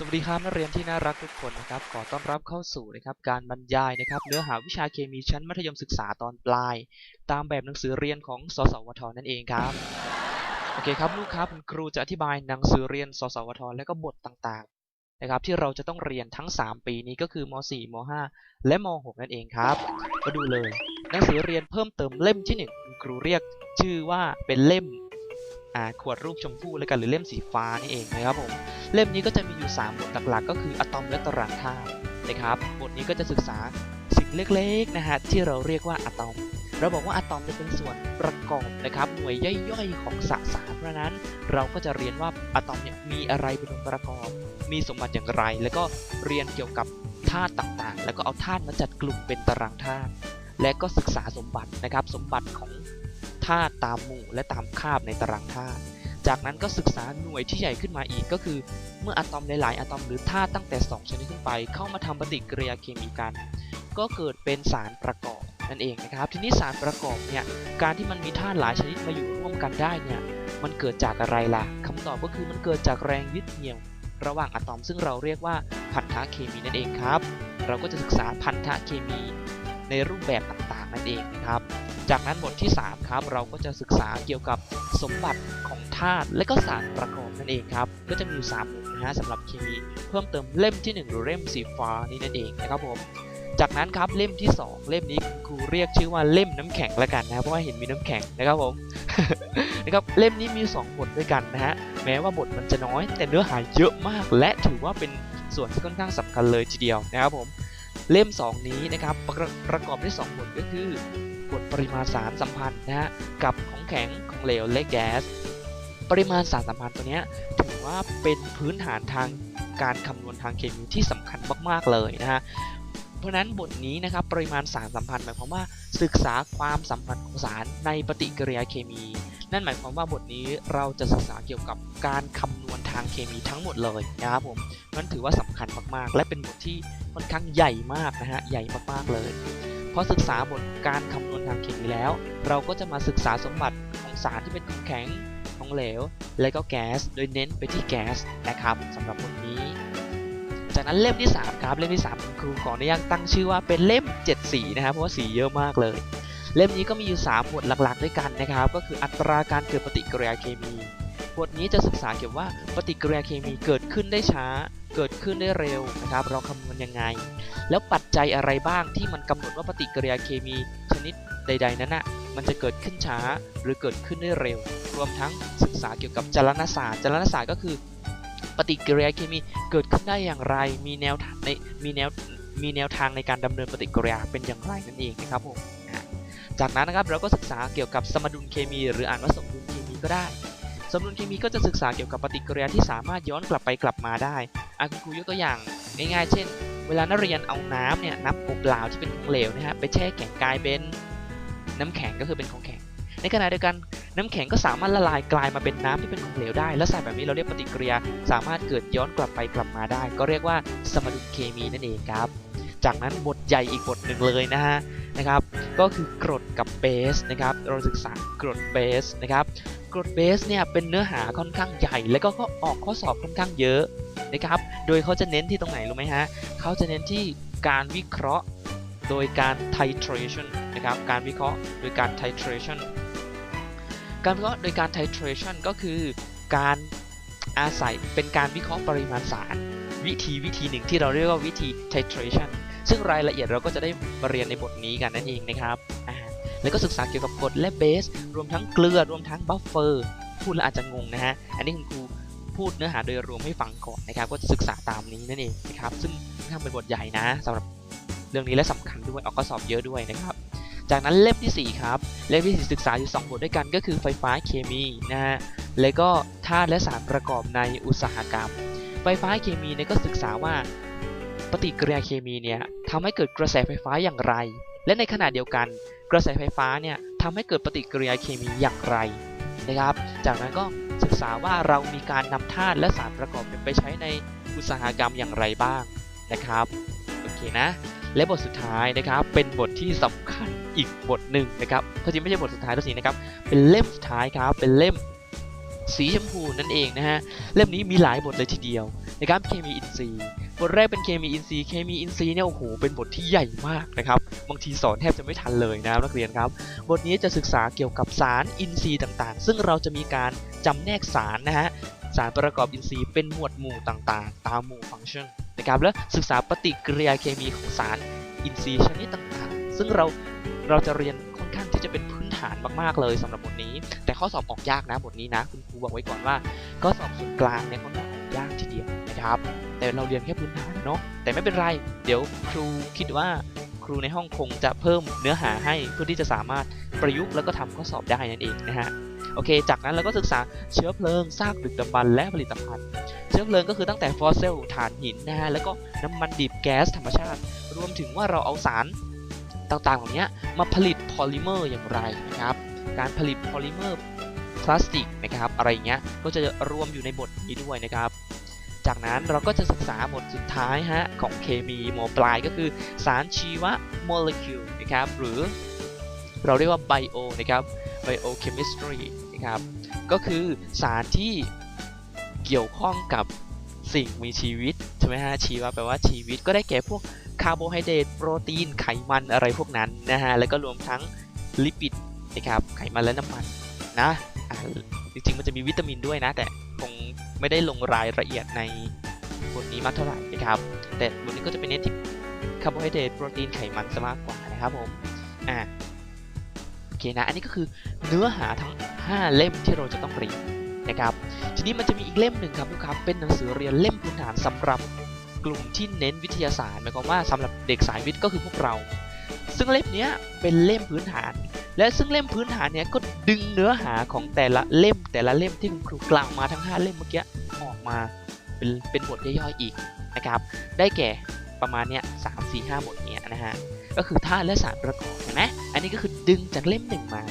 สวัสดีครับนักเรียนที่น่ารักทุกคนนะครับขอต้อนรับเข้าสู่นะครับการบรรยายนะครับเนื้อหาวิชาเคมีชั้นมัธยมศึกษาตอนปลาย ตามแบบหนังสือเรียนของสสวทนั่นเองครับโอเคครับลูกครับคุณครูจะอธิบายหนังสือเรียนสสวทและก็บทต่างๆนะครับที่เราจะต้องเรียนทั้ง 3 ปีนี้ก็คือม .4 ม .5 และม .6 นั่นเองครับมาดูเลย หนังสือเรียนเพิ่มเติมเล่มที่หนึ่งคุณครูเรียกชื่อว่าเป็นเล่ม ขวดรูปชมพู่แล้วกันหรือเล่มสีฟ้านี่เองนะครับผมเล่มนี้ก็จะมีอยู่ 3 บทหลักๆ ก็คืออะตอมและตารางธาตุนะครับบทนี้ก็จะศึกษาสิ่งเล็กๆนะฮะที่เราเรียกว่าอะตอม เราบอกว่าอะตอมจะเป็นส่วนประกอบนะครับหน่วยย่อยๆของสสารเพราะนั้น เราก็จะเรียนว่าอะตอมเนี่ยมีอะไรเป็นองค์ประกอบ มีสมบัติอย่างไร แล้วก็เรียนเกี่ยวกับธาตุต่างๆ แล้วก็เอาธาตุมาจัดกลุ่มเป็นตารางธาตุและก็ศึกษาสมบัตินะครับสมบัติของ ธาตุตามหมู่และตามคาบในตารางธาตุจากนั้นก็ศึกษาหน่วยที่ใหญ่ขึ้นมาอีกก็คือ เมื่ออะตอมหลายๆอะตอมหรือธาตุตั้งแต่ 2 ชนิดขึ้นไป เข้ามาทำปฏิกิริยาเคมีกัน ก็เกิดเป็นสารประกอบนั่นเองนะครับ ทีนี้สารประกอบเนี่ยการที่มันมีธาตุหลายชนิดมาอยู่ร่วมกันได้เนี่ยมันเกิดจากอะไรล่ะคำตอบก็คือมันเกิดจากแรงยึดเหนี่ยว ระหว่างอะตอมซึ่งเราเรียกว่าพันธะเคมีนั่นเองครับ เราก็จะศึกษาพันธะเคมีในรูปแบบต่างๆนั่นเองนะครับ จากนั้นบทที่ 3 ครับ เราก็จะศึกษาเกี่ยวกับสมบัติของธาตุและก็สารประกอบนั่นเองครับ ก็จะมีอยู่3บทนะฮะสำหรับเคมีเพิ่มเติมเล่มที่ 1 หรือเล่มสีฟ้านี่นั่นเองนะครับผมจากนั้นครับเล่มที่ 2 เล่มนี้ครูเรียกชื่อว่าเล่มน้ำแข็งละกันนะเพราะว่าเห็นมีน้ำแข็งนะครับผมนะครับเล่มนี้มี 2 บทด้วยกันนะฮะแม้ว่าบทมันจะน้อย แต่เนื้อหาเยอะมาก และถือว่าเป็นส่วนที่ค่อนข้างสำคัญเลยทีเดียวนะครับผมเล่ม 2 นี้นะครับประประกอบด้วย 2 บทก็คือ บทปริมาณสารสัมพันธ์นะฮะกับของแข็งของเหลวและแก๊สปริมาณสารสัมพันธ์ตัวเนี้ยถือว่าเป็นพื้นฐานทางการคำนวณทางเคมีที่สำคัญมาก ๆ เลยนะฮะเพราะนั้นบทนี้นะครับปริมาณสารสัมพันธ์หมายความว่าศึกษาความสัมพันธ์ของสารในปฏิกิริยาเคมี นั่นหมายความว่าบทนี้เราจะศึกษาเกี่ยวกับการคำนวณทางเคมีทั้งหมดเลยนะครับผมนั่นถือว่าสำคัญมากๆ และเป็นบทที่ค่อนข้างใหญ่มากนะฮะใหญ่มากๆเลย พอศึกษาบทการคำนวณทางเคมีแล้ว เราก็จะมาศึกษาสมบัติของสารที่เป็นของแข็งของเหลว และก็แก๊ส โดยเน้นไปที่แก๊สนะครับสำหรับบทนี้ จากนั้นเล่มที่ 3 ครับ เล่มที่3คุณครูขออนุญาตตั้งชื่อว่าเป็นเล่ม 7 สีนะครับ เพราะว่าสีเยอะมากเลย เล่มนี้ก็มีอยู่3บทหลักๆ ด้วยกันนะครับ ก็คืออัตราการเกิดปฏิกิริยาเคมี บทนี้จะศึกษาเกี่ยวว่าปฏิกิริยาเคมีเกิดขึ้นได้ช้า เกิดขึ้นได้เร็วนะครับ เราคำนวณยังไง แล้วปัจจัยอะไรบ้างที่มันกำหนดว่าปฏิกิริยาเคมีชนิดใด ๆ นั้นน่ะมันจะเกิดขึ้นช้าหรือเกิดขึ้นได้เร็ว รวมทั้งศึกษาเกี่ยวกับจรณศาสตร์จรณศาสตร์ก็คือ ปฏิกิริยาเคมีเกิดขึ้นได้อย่างไร มีแนวในมีแนวมีแนวทางในการดำเนินปฏิกิริยาเป็นอย่างไรนั่นเองนะครับผมจากนั้นนะครับเราก็ศึกษาเกี่ยวกับสมดุลเคมี หรืออ่านว่าสมดุลเคมีก็ได้ สมดุลเคมีก็จะศึกษาเกี่ยวกับปฏิกิริยาที่สามารถย้อนกลับไปกลับมาได้อะคุณครูยกตัวอย่างง่ายๆ เช่น เวลานักเรียนเอาน้ำเนี่ยน้ำเปล่าที่เป็นของเหลวนะฮะไปแช่แข็งกลายเป็นน้ำแข็งก็คือเป็นของแข็ง ในขณะเดียวกันน้ำแข็งก็สามารถละลายกลายมาเป็นน้ำที่เป็นของเหลวได้ และสารแบบนี้เราเรียกปฏิกิริยาสามารถเกิดย้อนกลับไปกลับมาได้ ก็เรียกว่าสมดุลเคมีนั่นเองครับ จากนั้นบทใหญ่อีกบทหนึ่งเลยนะฮะนะครับ ก็คือกรดกับเบสนะครับ เราศึกษากรดเบสนะครับ กรดเบสเนี่ยเป็นเนื้อหาค่อนข้างใหญ่ แล้วก็ก็ออกข้อสอบค่อนข้างเยอะนะครับ โดยเขาจะเน้นที่ตรงไหนรู้ไหมฮะเขาจะเน้นที่การวิเคราะห์โดยการ titration นะครับ การวิเคราะห์โดยการ titration การวิเคราะห์โดยการ titration ก็คือการอาศัยเป็นการวิเคราะห์ปริมาณสาร วิธีวิธีหนึ่งที่เราเรียกว่าวิธี titration ซึ่งรายละเอียดเราก็จะได้มาเรียนในบทนี้กันนั่นเองนะครับแล้วก็ศึกษาเกี่ยวกับกรดและเบส รวมทั้งเกลือรวมทั้งบัฟเฟอร์พูดแล้วอาจจะงงนะฮะ อันนี้คุณครูพูดเนื้อหาโดยรวมให้ฟังก่อนนะครับ ก็ศึกษาตามนี้นั่นเองนะครับ ซึ่งค่อนข้างเป็นบทใหญ่นะสำหรับเรื่องนี้และสำคัญด้วยออกข้อสอบเยอะด้วยนะครับ จากนั้นเล่มที่ 4 ครับ เล่มที่ 4 ศึกษาอยู่ 2 บทด้วยกันก็คือไฟฟ้าเคมีนะฮะ และก็ธาตุและสารประกอบในอุตสาหกรรม ไฟฟ้าเคมีเนี่ยก็ศึกษาว่า ปฏิกิริยาเคมีเนี่ยทำให้เกิดกระแสไฟฟ้าอย่างไร และในขณะเดียวกัน กระแสไฟฟ้าเนี่ยทำให้เกิดปฏิกิริยาเคมีอย่างไรนะครับ จากนั้นก็ศึกษาว่าเรามีการนำธาตุและสารประกอบไปใช้ในอุตสาหกรรมอย่างไรบ้างนะครับโอเคนะและบทสุดท้ายนะครับ เป็นบทที่สำคัญอีกบทหนึ่งนะครับถ้าจริงไม่ใช่บทสุดท้ายตัวนี้นะครับ เป็นเล่มสุดท้ายครับ เป็นเล่ม สีชมพูนั่นเองนะฮะ เล่มนี้มีหลายบทเลยทีเดียวนะครับเคมีอินทรีย์ บทแรกเป็นเคมีอินทรีย์ เคมีอินทรีย์เนี่ยโอ้โหเป็นบทที่ใหญ่มากนะครับ บางทีสอนแทบจะไม่ทันเลยนะนักเรียนครับ บทนี้จะศึกษาเกี่ยวกับสารอินทรีย์ต่างๆ ซึ่งเราจะมีการจำแนกสารนะฮะ สารประกอบอินทรีย์เป็นหมวดหมู่ต่างๆ ตามหมู่ฟังก์ชันนะครับและศึกษาปฏิกิริยาเคมีของสารอินทรีย์ชนิดต่างๆ ซึ่งเราเราจะเรียนค่อนข้างที่จะเป็นพื้นฐานมากๆเลยสำหรับบทนี้ แต่ข้อสอบออกยากนะบทนี้นะคุณ รูบอกไว้ก่อนว่าข้อสอบส่วนกลางเนี่ยค่อนข้างออกยากทีเดียวนะครับ แต่เราเรียนแค่พื้นฐานเนาะแต่ไม่เป็นไร เดี๋ยวครูคิดว่าครูในห้องคงจะเพิ่มเนื้อหาให้เพื่อที่จะสามารถประยุกต์แล้วก็ทำข้อสอบได้นั่นเองนะฮะโอเค จากนั้นเราก็ศึกษาเชื้อเพลิงซากดึกดำบรรและผลิตภัณฑ์ เชื้อเพลิงก็คือตั้งแต่ฟอสซิลถ่านหินนะฮะ แล้วก็น้ำมันดิบแก๊สธรรมชาติ รวมถึงว่าเราเอาสารต่างๆเหล่านี้มาผลิตพอลิเมอร์อย่างไรนะครับ การผลิตพอลิเมอร์ ลาสติกนะครับอะไรเงี้ยก็จะรวมอยู่ในบทนี้ด้วยนะครับ จากนั้นเราก็จะศึกษาบทสุดท้ายฮะของเคมีมปลายก็คือสารชีวโมเลกุลนะครับหรือเราเรียกว่าไบโอนะครับ biochemistry นะครับก็คือสารที่เกี่ยวข้องกับสิ่งมีชีวิตใช่ไหมฮะชีวะแปลว่าชีวิตก็ได้แก่พวกคาร์โบไฮเดรตโปรตีนไขมันอะไรพวกนั้นนะฮะแล้วก็รวมทั้งลิปิดนะครับไขมันและน้ำมัน นะอ่าจริงๆมันจะมีวิตามินด้วยนะ แต่คงไม่ได้ลงรายละเอียดในบทนี้มากเท่าไหร่นะครับ แต่บทนี้ก็จะเป็นเน้นที่คาร์โบไฮเดรตโปรตีนไขมันซะมากกว่านะครับผมอ่าโอเคนะ อันนี้ก็คือเนื้อหาทั้ง 5 เล่มที่เราจะต้องเรียนนะครับ ทีนี้มันจะมีอีกเล่มหนึ่งครับลูกครับเป็นหนังสือเรียนเล่มพื้นฐานสำหรับกลุ่มที่เน้นวิทยาศาสตร์หมายความว่าสำหรับเด็กสายวิทย์ก็คือพวกเรา ซึ่งเล่มนี้เป็นเล่มพื้นฐาน และซึ่งเล่มพื้นฐานเนี้ยก็ดึงเนื้อหาของแต่ละเล่มแต่ละเล่มที่คุณครูกล่าวมาทั้ง 5 เล่มเมื่อกี้ออกมาเป็นเป็นบทย่อยๆอีกนะครับ ได้แก่ประมาณเนี้ยสามสี่ห้าบทเนี้ยนะฮะ ก็คือธาตุและสารประกอบเห็นไหมอันนี้ก็คือดึงจากเล่มหนึ่งมา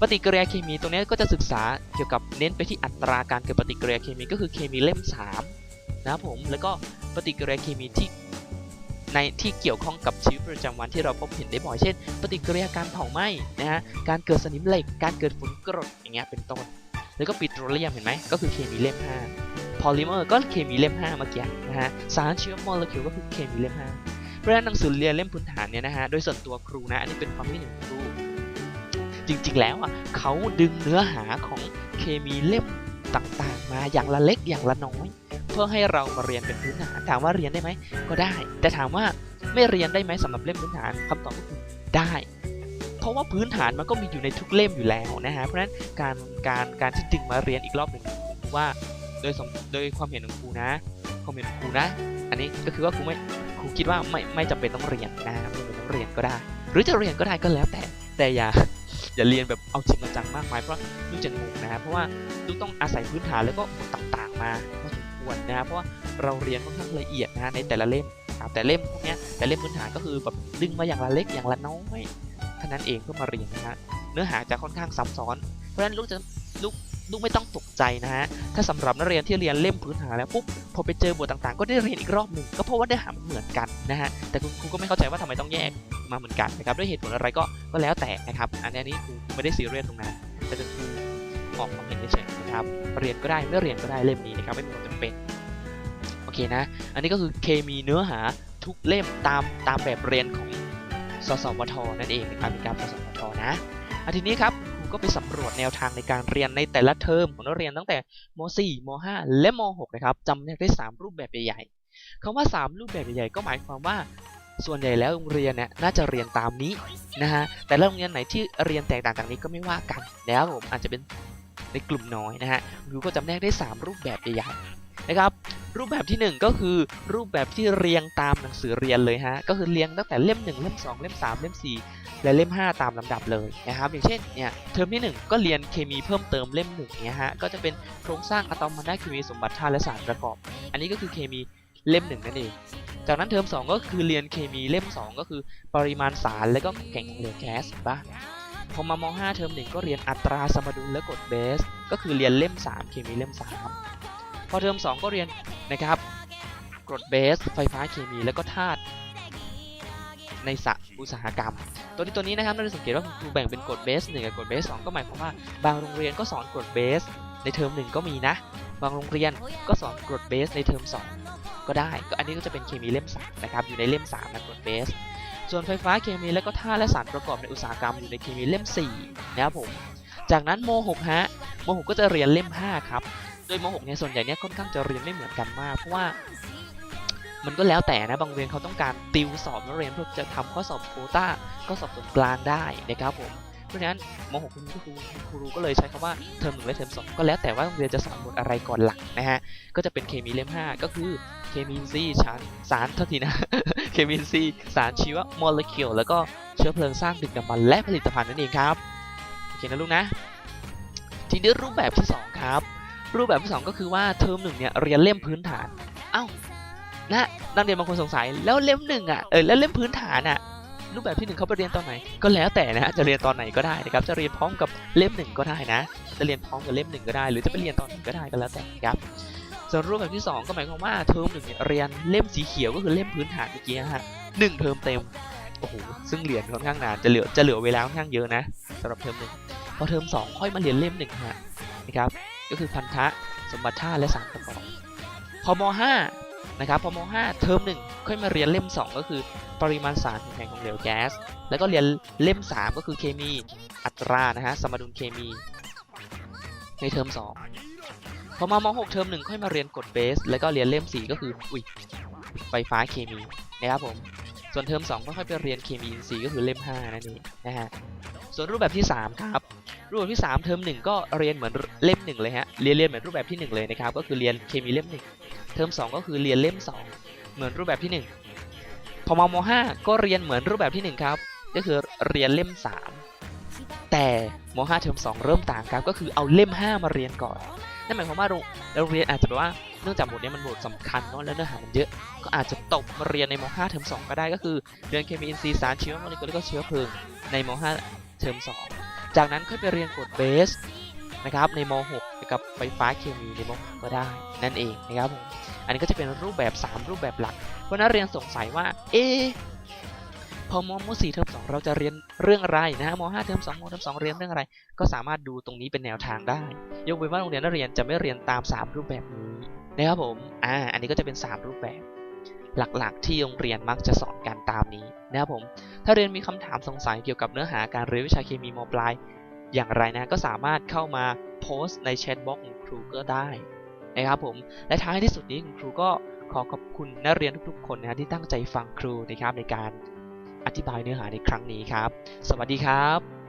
ปฏิกิริยาเคมีตรงนี้ก็จะศึกษาเกี่ยวกับเน้นไปที่อัตราการเกิดปฏิกิริยาเคมีก็คือเคมีเล่ม3นะครับผม แล้วก็ปฏิกิริยาเคมีที่ ในที่เกี่ยวข้องกับชีวิตประจำวันที่เราพบเห็นได้บ่อยเช่น ปฏิกิริยาการเผาไหม้นะฮะการเกิดสนิมเหล็ก การเกิดฝุ่นกรดอย่างเงี้ยเป็นต้น แล้วก็ปิโตรเลียมเห็นไหมก็คือเคมีเล่ม5พอลิเมอร์ก็เคมีเล่ม5เมื่อกี้นะฮะสารชื้อโมเลกุลก็คือเคมีเล่ม5เพราะฉะนั้นหนังสือเรียนเล่มพื้นฐานเนี่ยนะฮะโดยส่วนตัวครูนะอันนี้เป็นความคิดเห็นของครูจริงๆแล้วอะเขาดึงเนื้อหาของเคมีเล่มต่างๆ มาอย่างละเล็กอย่างละน้อย เพื่อให้เรามาเรียนเป็นพื้นฐานถามว่าเรียนได้ไหมก็ได้ แต่ถามว่าไม่เรียนได้ไหมสำหรับเล่มพื้นฐานคำตอบก็คือได้ เพราะว่าพื้นฐานมันก็มีอยู่ในทุกเล่มอยู่แล้วนะฮะเพราะฉะนั้นการการการที่ดึงมาเรียนอีกรอบหนึ่งคิดว่าโดยสมโดยความเห็นของครูนะความเห็นของครูนะ อันนี้ก็คือว่าครูไม่ครูคิดว่าไม่ไม่จำเป็นต้องเรียนนะไม่จำเป็นต้องเรียนก็ได้ หรือจะเรียนก็ได้ก็แล้วแต่แต่อย่าอย่าเรียนแบบเอาจริงเอาจังมากมายเพราะลูกจะงงนะเพราะว่าลูกต้องอาศัยพื้นฐานแล้วก็บทต่างๆมา ควรนะครับเพราะว่าเราเรียนค่อนข้างละเอียดนะในแต่ละเล่มครับแต่เล่มพวกนี้แต่เล่มพื้นฐานก็คือแบบดึงมาอย่างละเล็กอย่างละน้อยเท่านั้นเองเพื่อมาเรียนนะฮะเนื้อหาจะค่อนข้างซับซ้อน เพราะฉะนั้นลูกจะลูกลูกไม่ต้องตกใจนะฮะถ้าสำหรับนักเรียนที่เรียนเล่มพื้นฐานแล้วปุ๊บพอไปเจอบทต่างๆ ก็ได้เรียนอีกรอบหนึ่งก็เพราะว่าได้อหาเหมือนกันนะฮะแต่คุณครูก็ไม่เข้าใจว่าทำไมต้องแยกมาเหมือนกันนะครับด้วยเหตุผลอะไรก็ก็แล้วแต่นะครับอันนี้ครูไม่ได้ซีเรียสตรงนั้นแต่ครู ออกความเห็นเฉยๆนะครับ เรียนก็ได้ไม่เรียนก็ได้เล่มนี้นะครับไม่มีความจำเป็นโอเคนะ อันนี้ก็คือเคมีเนื้อหาทุกเล่มตามตามแบบเรียนของสสวทนั่นเองนะครับมีการสสวทนะอันทีนี้ครับครูก็ไปสำรวจแนวทางในการเรียนในแต่ละเทอมของนักเรียนตั้งแต่ม .4 ม .5 และม .6 นะครับจำแนกได้ 3 รูปแบบใหญ่ๆคำว่า 3 รูปแบบใหญ่ๆก็หมายความว่าส่วนใหญ่แล้วโรงเรียนเนี่ยน่าจะเรียนตามนี้นะฮะแต่โรงเรียนไหนที่เรียนแตกต่างจากนี้ก็ไม่ว่ากันแล้วผมอาจจะเป็น ในกลุ่มน้อยนะฮะครูก็จำแนกได้ 3 รูปแบบใหญ่ๆนะครับรูปแบบทีหนึ่1 ก็คือรูปแบบที่เรียงตามหนังสือเรียนเลยฮะก็คือเรียงตั้งแต่เล่ม 1 เล่ม 2 เล่ม 3 เล่ม 4 และเล่ม 5 ตามลำดับเลยนะครับอย่างเช่นเนี่ยเทอมที่ 1 ก็เรียนเคมีเพิ่มเติมเล่ม1เนี่ยฮะก็จะเป็นโครงสร้างอะตอมมันได้เคมีสมบัติธาตุและสารประกอบ อันนี้ก็คือเคมีเล่ม 1 นั่นเอง จากนั้นเทอม 2 ก็คือเรียนเคมีเล่ม 2 ก็คือปริมาณสารและก็แก่งของเหลวแก๊สเห็นปะ พอมาม .5 เทอม1ก็เรียนอัตราสมดุลและกฎเบส ก็คือเรียนเล่ม 3 เคมีเล่ม 3 พอเทอม 2 ก็เรียนนะครับกรดเบส ไฟฟ้าเคมีแล้วก็ธาตุในสะอุตสาหกรรม ตัวนี้ตัวนี้นะครับเราจะสังเกตว่าครูแบ่งเป็นกรดเบส1กับกรดเบส2ก็หมายความว่าบางโรงเรียนก็สอนกรดเบส ในเทอม 1 ก็มีนะ บางโรงเรียนก็สอนกรดเบสในเทอม 2 ก็ได้ ก็อันนี้ก็จะเป็นเคมีเล่ม3นะครับอยู่ในเล่ม3นะกฎเบส ส่วนไฟฟ้าเคมีและก็ท่าและสารประกอบในอุตสาหกรรมอยู่ในเคมีเล่ม4นะครับผมจากนั้นโม .6 ฮะโม .6 ก็จะเรียนเล่ม 5 ครับ โดยโม .6 เนี่ยส่วนใหญ่เนี่ยค่อนข้างจะเรียนไม่เหมือนกันมาก เพราะว่ามันก็แล้วแต่นะบางเรียนเขาต้องการติวสอบนักเรียนเพื่อจะทำข้อสอบโคต้าข้อสอบส่วนกลางได้นะครับผมเพราะฉะนั้นม .6 คุณครูคุณครูก็เลยใช้คำว่าเทอมหนึ่งและเทอมสองก็แล้วแต่ว่าโรงเรียนจะสอนบทอะไรก่อนหลักนะฮะก็จะเป็นเคมีเล่ม 5 ก็คือเคมีอินทรีย์ชั้นสารเท่าทีนะ เคมีอินทรีสารชีวโมเลกุลแล้วก็เชื้อเพลิงสร้างดึกดำบรรพ์และผลิตภัณฑ์นั่นเองครับโอเคนะลูกนะทีนี้รูปแบบที่ 2 ครับ รูปแบบที่ 2 ก็คือว่าเทอมหนึ่งเนี่ยเรียนเล่มพื้นฐานเอ้านะนักเรียนบางคนสงสัยแล้วเล่มหนึ่งอะเออแล้วเล่มพื้นฐานอะรูปแบบที่หนึ่งเขาไปเรียนตอนไหนก็แล้วแต่นะจะเรียนตอนไหนก็ได้นะครับจะเรียนพร้อมกับเล่มหนึ่งก็ได้นะ จะเรียนพร้อมกับเล่มหนึ่งก็ได้ หรือจะไปเรียนตอนหนึ่งก็ได้ก็แล้วแต่ครับ ส่วนรูปแบบที่ 2 ก็หมายความว่าเทอมหนึ่งเนี่ยเรียนเล่มสีเขียวก็คือเล่มพื้นฐานเมื่อกี้ฮะหนึ่งเทอมเต็มโอ้โหซึ่งเรียนค่อนข้างนานจะเหลือจะเหลือเวลาค่อนข้างเยอะนะสำหรับเทอมหนึ่งพอเทอมสองค่อยมาเรียนเล่มหนึ่งฮะนะครับก็คือพันธะสมบัติท่าและสารประกอบพอมห้านะครับพอมห้าเทอมหนึ่งค่อยมาเรียนเล่ม 2 ก็คือปริมาณสารแห่งของเหลวแก๊ส แล้วก็เรียนเล่ม 3 ก็คือเคมีอัตรานะฮะสมดุลเคมี ในเทอม 2 พอมาม6เทอมหนึ่งค่อยมาเรียนกฎเบส แล้วก็เรียนเล่ม 4 ก็คืออุ้ยไฟฟ้าเคมีนะครับผมส่วนเทอม2ก็ค่อยไปเรียนเคมีอินทรีย์ก็คือเล่ม5นั่นเองนะฮะส่วนรูปแบบที่ 3 ครับ รูปแบบที่ 3 เทอม1 ก็เรียนเหมือนเล่ม1เลยฮะเรียนเรียนเหมือนรูปแบบที่ 1 เลยนะครับก็คือเรียนเคมีเล่ม 1 เทอม2 ก็คือเรียนเล่ม 2 เหมือนรูปแบบที่ 1 พอมาม5ก็เรียนเหมือนรูปแบบที่ 1 ครับ ก็คือเรียนเล่ม 3 แต่ม5เทอม2 เริ่มต่างครับก็คือเอาเล่ม 5 มาเรียนก่อน นั่นหมายความว่าโรงเรียนอาจจะแบบว่าเนื่องจากบทเนี้ยมันบทสำคัญเนาะแล้วเนื้อหามันเยอะ ก็อาจจะตกมาเรียนในม 5 เทอม2 ก็ได้ก็คือเรียนเคมีอินทรีย์สารชีวโมเลกุลแล้วก็เชื้อเพลิงในม 5 เทอม2 จากนั้นค่อยไปเรียนกฎเบสนะครับในม .6 กับไฟฟ้าเคมีในม .6 ก็ได้นั่นเองนะครับผมอันนี้ก็จะเป็นรูปแบบ 3 รูปแบบหลักเพราะนักเรียนสงสัยว่าเอะ พอมม4เทอม2เราจะเรียนเรื่องอะไรนะฮะม5เทอม2มเทอม2เรียนเรื่องอะไร ก็สามารถดูตรงนี้เป็นแนวทางได้ ยกเว้นว่าโรงเรียนนักเรียนจะไม่เรียนตาม 3 รูปแบบนี้นะครับผมอ่าอันนี้ก็จะเป็น 3 รูปแบบ หลักๆ ที่โรงเรียนมักจะสอนกันตามนี้นะครับผมถ้าเรียนมีคำถามสงสัยเกี่ยวกับเนื้อหาการเรียนวิชาเคมีมปลาย อย่างไรนะก็สามารถเข้ามาโพสต์ในแชทบ็อกของครูก็ได้นะครับผมและท้ายที่สุดนี้คุณครูก็ขอขอบคุณนักเรียนทุกๆ คนนะที่ตั้งใจฟังครูนะครับในการ อธิบายเนื้อหาในครั้งนี้ครับ สวัสดีครับ